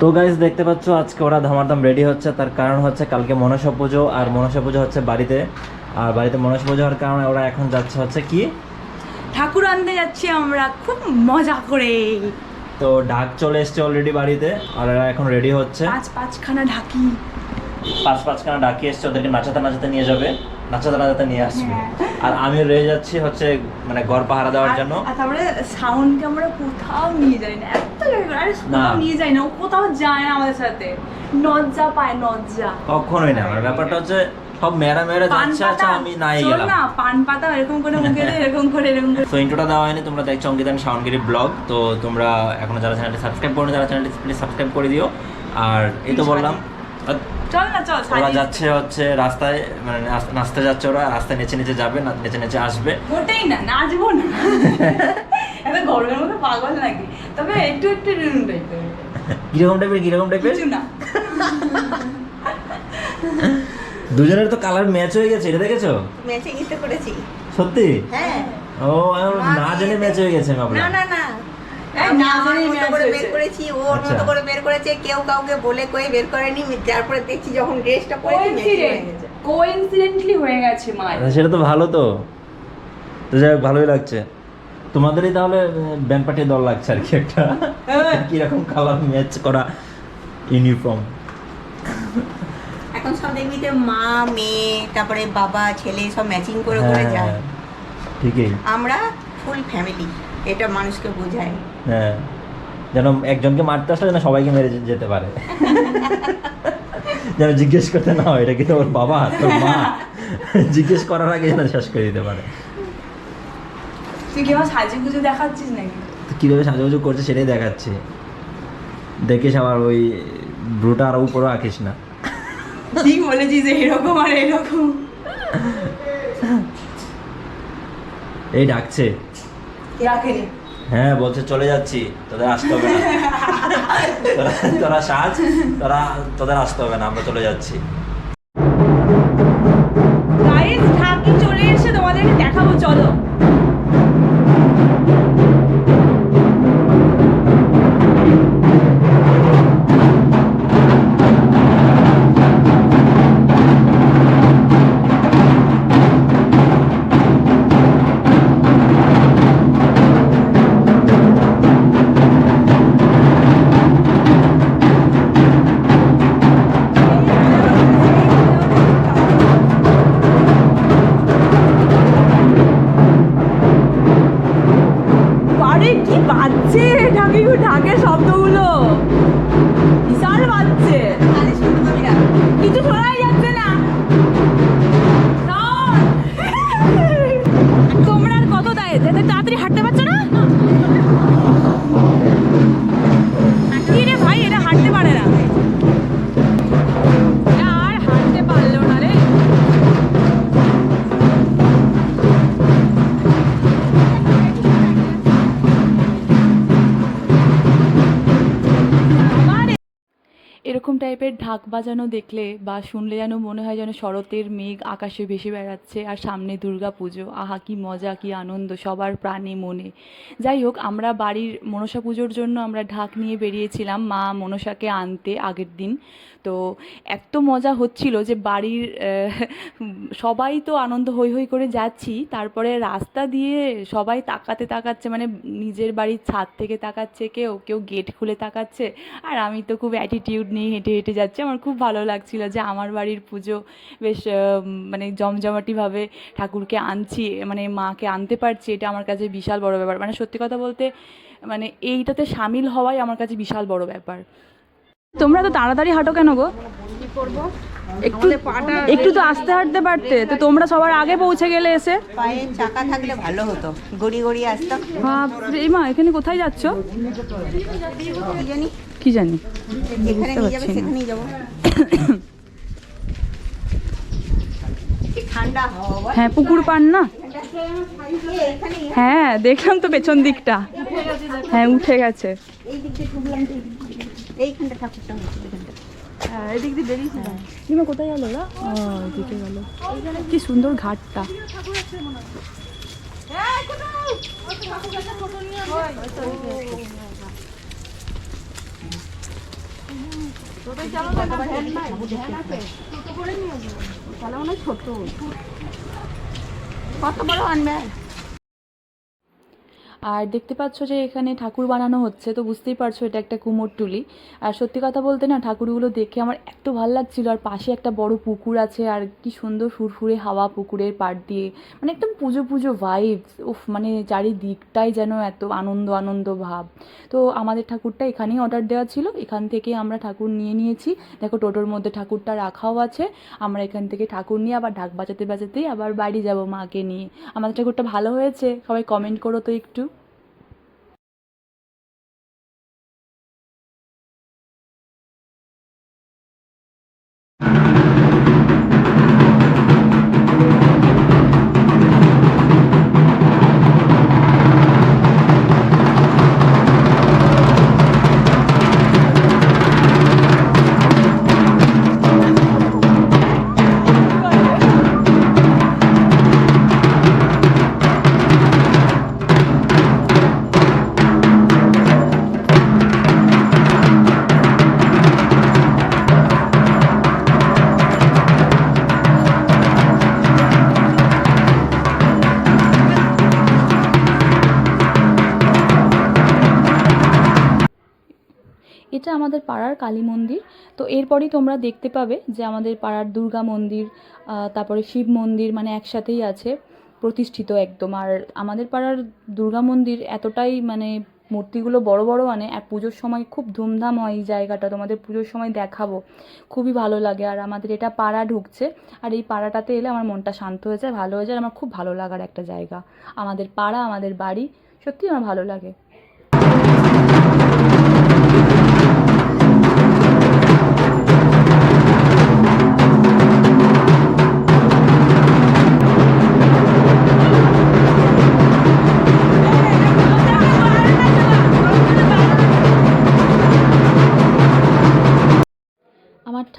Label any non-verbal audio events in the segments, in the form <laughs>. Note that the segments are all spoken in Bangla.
তো গাইজ দেখতে পাচ্ছ আজকে ওরা ধামাধাম রেডি হচ্ছে। তার কারণ হচ্ছে কালকে মনসা পুজো আর মনসা পুজো হচ্ছে বাড়িতে। আর বাড়িতে মনসা পুজো হওয়ার কারণে ওরা এখন যাচ্ছে হচ্ছে কি? ঠাকুর আনতে যাচ্ছি আমরা খুব মজা করে। তো ঢাক চলে এসছে অলরেডি বাড়িতে আর এরা এখন রেডি হচ্ছে। পাঁচ পাঁচখানা ঢাকি। পাঁচ পাঁচখানা ডাকি এসছে ওদেরকে নাচাতে নাচাতে নিয়ে যাবে। নাচাতে নাচাতে নিয়ে আসবে। আর আমি রয়ে যাচ্ছি হচ্ছে মানে ঘর পাহারা দেওয়ার জন্য। আর তারপরে সাউন্ডকে আমরা কোথাও নিয়ে যাই না। আরে নিয়ে যাই না ও কোথাও যায় না আমাদের সাথে। লজ্জা পায় লজ্জা কখনোই না আমার ব্যাপারটা হচ্ছে সব মেরা মেরা যাচ্ছে আচ্ছা আমি নাই গেলাম। না পান পাতা এরকম করে <laughs> মুখে দিয়ে এরকম করে এরকম করে। ইন্ট্রোটা দেওয়া হয়নি তোমরা দেখছ অঙ্কিতান সাউন্ডগিরি ব্লগ তো তোমরা এখনও যারা চ্যানেলটি সাবস্ক্রাইব করো যারা চ্যানেলটি প্লিজ সাবস্ক্রাইব করে দিও। আর এই তো বললাম চল না চল ওরা যাচ্ছে হচ্ছে রাস্তায় মানে নাচ- নাচতে যাচ্ছে ওরা রাস্তায় নেচে নেচে যাবে না নেচে নেচে আসবে। মোটেই না নাচবো না। <laughs> এত গরমের মধ্যে পাগল নাকি? তবে একটু একটু রিউন টাইপের কীরকম টাইপের কীরকম টাইপের কিছু না। <laughs> দুজনের তো কালার ম্যাচ হয়ে গেছে এটা দেখেছ? ম্যাচে গিতে করেছি। সত্যি? হ্যাঁ। ও না জেনে ম্যাচ হয়ে গেছে না না না। বের করেছি ও ওর আচ্ছা। মতো করে বের করেছে কেউ কাউকে বলে কয়ে বের করেনি তারপরে দেখছি যখন ড্রেসটা পরেছি match হয়ে গেছে। কোইন্সিডেন্টলি হয়ে গেছে মার আচ্ছা, সেটা তো ভালো তো। তো যাই হোক ভালোই লাগছে। তোমাদেরই তাহলে ব্যান্ড পার্টি দল লাগছে আর কি একটা। কীরকম কালার ম্যাচ করা ইউনিফর্ম এখন সব দেখবি মা মেয়ে তারপরে বাবা ছেলে সব ম্যাচিং করে করে হ্যাঁ যায়। ঠিকই। আমরা ফুল ফ্যামিলি এটা মানুষকে বোঝায়। হ্যাঁ। যেন একজনকে মারতে আসলে যেন সবাইকে মেরে যেতে পারে। যেন জিজ্ঞেস করতে না হয় এটা কি তোর বাবা তোর মা। জিজ্ঞেস করার আগে যেন শেষ করে দিতে পারে। তুই কি আমার সাজে দেখাচ্ছিস নাকি? কীভাবে সাজুগুজু করছে সেটাই দেখাচ্ছি। দেখিস আবার ওই ব্রুটা আর উপরে আঁকিস না। ঠিক বলেছিস এরকম আর এরকম? এই ডাকছে। রাখেনি। হ্যাঁ বলছে চলে যাচ্ছি, তোদের আসতে হবে না। তোরা সাজ, তোরা, তোদের আসতে হবে না, আমরা চলে যাচ্ছি। চলে তোমাদের চলো। ঢাক বাজানো দেখলে বা শুনলে যেন মনে হয় যেন শরতের মেঘ আকাশে ভেসে বেড়াচ্ছে আর সামনে দুর্গা পুজো। আহা, কি মজা, কি আনন্দ, সবার প্রাণে মনে। যাই হোক, আমরা বাড়ির মনসা পুজোর জন্য আমরা ঢাক নিয়ে বেরিয়েছিলাম মা মনসাকে আনতে আগের দিন। তো এত মজা হচ্ছিল যে বাড়ির সবাই তো আনন্দ হই হই করে যাচ্ছি। তারপরে রাস্তা দিয়ে সবাই তাকাতে তাকাচ্ছে মানে নিজের বাড়ির ছাদ থেকে তাকাচ্ছে কেউ কেউ গেট খুলে তাকাচ্ছে। আর আমি তো খুব অ্যাটিটিউড নিয়ে হেঁটে হেঁটে যাচ্ছি। আমার খুব ভালো লাগছিল যে আমার বাড়ির পুজো বেশ মানে জমজমাটিভাবে ঠাকুরকে আনছি মানে মাকে আনতে পারছি এটা আমার কাছে বিশাল বড় ব্যাপার। মানে সত্যি কথা বলতে মানে এইটাতে সামিল হওয়াই আমার কাছে বিশাল বড় ব্যাপার। তোমরা তো তাড়াতাড়ি হাঁটো কেন গো? একটু একটু তো আস্তে হাঁটতে পারতে। তো তোমরা সবার আগে পৌঁছে গেলে এসে? পায়ে চাকা থাকলে ভালো হতো। গড়ি গড়ি এই মা এখানে কোথায় যাচ্ছ? কি জানি? যেখানে নিয়ে যাবে সেখানেই যাব। হ্যাঁ পুকুর পান না? হ্যাঁ দেখলাম তো পেছন দিকটা। হ্যাঁ উঠে গেছে। এই। এইখানটা ঠাকুরটা এদিক দিয়ে বেরিয়েছিল নিমা কোথায় গেল ওরা? এদিকে গেল। কি সুন্দর ঘাটটা। কত বড় আনবে। আর দেখতে পাচ্ছ যে এখানে ঠাকুর বানানো হচ্ছে, তো বুঝতেই পারছ এটা একটা কুমোরটুলি আর সত্যি কথা বলতে না, ঠাকুরগুলো দেখে আমার এত ভালো লাগছিল, আর পাশে একটা বড় পুকুর আছে, আর কি সুন্দর ফুরফুরে হাওয়া পুকুরের পাড় দিয়ে। মানে একদম পুজো পুজো ভাইবস উফ মানে চারিদিকটাই যেন এত আনন্দ আনন্দ ভাব। তো আমাদের ঠাকুরটা এখানেই অর্ডার দেওয়া ছিল, এখান থেকে আমরা ঠাকুর নিয়ে নিয়েছি। দেখো টোটোর মধ্যে ঠাকুরটা রাখাও আছে, আমরা এখান থেকে ঠাকুর নিয়ে আবার ঢাক বাজাতে বাজাতেই আবার বাড়ি যাব মাকে নিয়ে। আমাদের ঠাকুরটা ভালো হয়েছে, সবাই কমেন্ট করো তো একটু। আমাদের পাড়ার কালী মন্দির। তো এরপরই তোমরা দেখতে পাবে যে আমাদের পাড়ার দুর্গা মন্দির তারপরে শিব মন্দির মানে একসাথেই আছে, প্রতিষ্ঠিত একদম। আর আমাদের পাড়ার দুর্গা মন্দির এতটাই মানে মূর্তিগুলো বড় বড় মানে আর পুজোর সময় খুব ধুমধাম হয় এই জায়গাটা। তোমাদের পুজোর সময় দেখাবো, খুবই ভালো লাগে। আর আমাদের এটা পাড়া ঢুকছে, আর এই পাড়াটাতে এলে আমার মনটা শান্ত হয়ে যায়, ভালো হয়ে যায় আমার খুব ভালো লাগার একটা জায়গা। আমাদের পাড়া, আমাদের বাড়ি সত্যি আমার ভালো লাগে।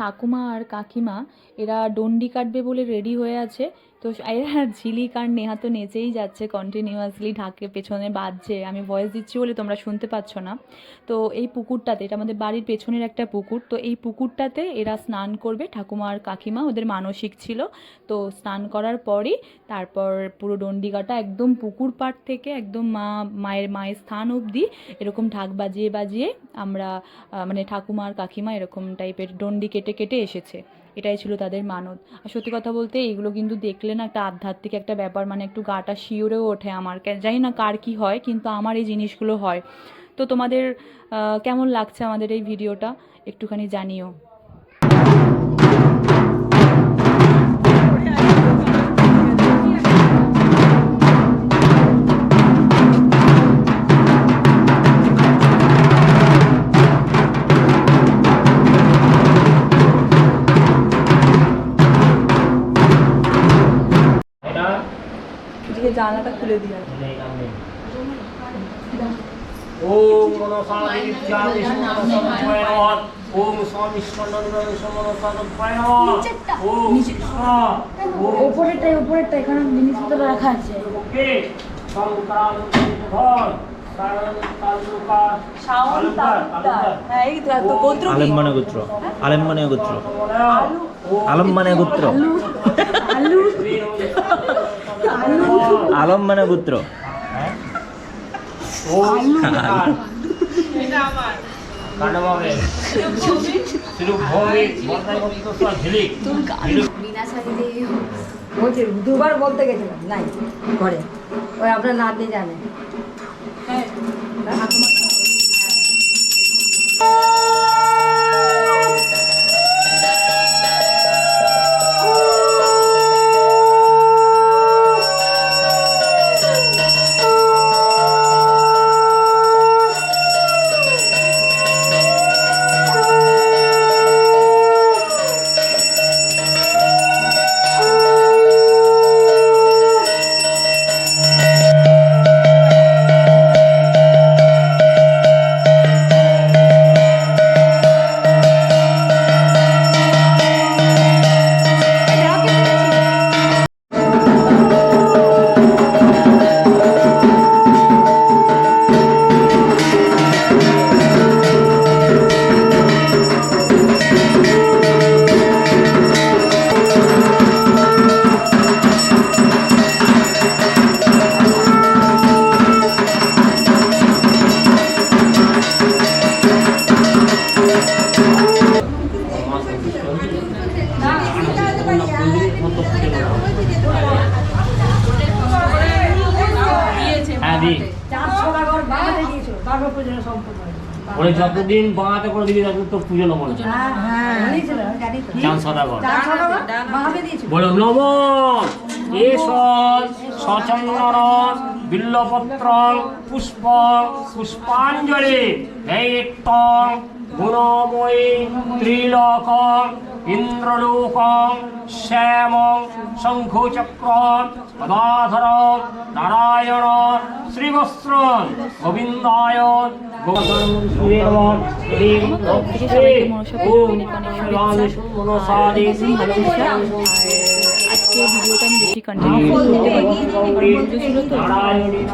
ঠাকুমা আর কাকিমা এরা ডন্ডি কাটবে বলে রেডি হয়ে আছে। তো এরা ঝিলিক আর নেহা তো নেচেই যাচ্ছে কন্টিনিউয়াসলি ঢাকে পেছনে বাজছে। আমি ভয়েস দিচ্ছি বলে তোমরা শুনতে পাচ্ছ না। তো এই পুকুরটাতে, এটা আমাদের বাড়ির পেছনের একটা পুকুর, তো এই পুকুরটাতে এরা স্নান করবে। ঠাকুমার কাকিমা ওদের মানসিক ছিল। তো স্নান করার পরই তারপর পুরো ডন্ডি কাটা একদম পুকুর পাড় থেকে একদম মা, মায়ের মায়ের স্থান অবধি এরকম ঢাক বাজিয়ে বাজিয়ে আমরা মানে ঠাকুমার কাকিমা এরকম টাইপের ডন্ডি কেটে কেটে এসেছে। এটাই ছিল তাদের মানত। আর সত্যি কথা বলতে এইগুলো কিন্তু দেখলে না একটা আধ্যাত্মিক একটা ব্যাপার মানে একটু গাটা শিওরেও ওঠে আমার। জানি না কার কি হয়, কিন্তু আমার এই জিনিসগুলো হয়। তো তোমাদের কেমন লাগছে আমাদের এই ভিডিওটা? একটুখানি জানিও। জানলাটা খুলে দিয়ে ওম নমঃ সামিত্যামি সমনসায় নমঃ ওম স্বামী স্কন্দনন্দন সমনসায় নমঃ ওম ওম উপরেরটাই উপরেরটা এখানে জিনিসপত্র রাখা আছে। ওকে তালুকা তালুকা হ্যাঁ এই তো এত গোত্র কি? আলেম্বানে গোত্র গোত্র। আলম্বানে গোত্র। গোত্র মানে বলছি দুবার বলতে গেছিলাম নাই ঘরে। ওই আপনার নাতনি জানে। ঝিলিক বলে যতদিন বাঁহাতে করে দিবি ততদিন তোর পুজো নেব হ্যাঁ, হ্যাঁ, জানিয়েছিল, জানি সদাগর। বলো নম! এস। সচন্দন বিল্লপত্র পুষ্প পুষ্পাঞ্জলি গুণময়ী ত্রিলোক ইন্দ্রলোক শ্যাম শঙ্খচক্র গদাধর নারায়ণ শ্রীবস্ত্র গোবিন্দায় মনসা পুজোর অনেক অনেক শুভেচ্ছা আর ভালোবাসা আর আজকে ভিডিওটা আমি বেশি কন্টিনিউ করতে পারিনি কারণ পুজো ছিল তো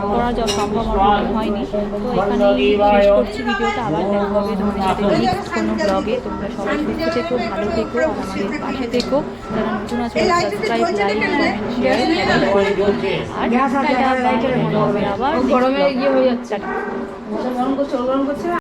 করা যা সম্ভব আমার হয়নি। তো এখানে শেষ করছি ভিডিওটা। আবার দেখা হবে তোমাদের সাথে নেক্সট কোনো ব্লগে তোমরা সবাই সুস্থ থেকো ভালো থেকো আর আমাদের পাশে থেকো। যারা নতুন আছে সাবস্ক্রাইব লাইক কমেন্ট শেয়ার আর টাটা আবার গরমে ইয়ে হয়ে যাচ্ছে। গরম করছে, গরম করছে। না?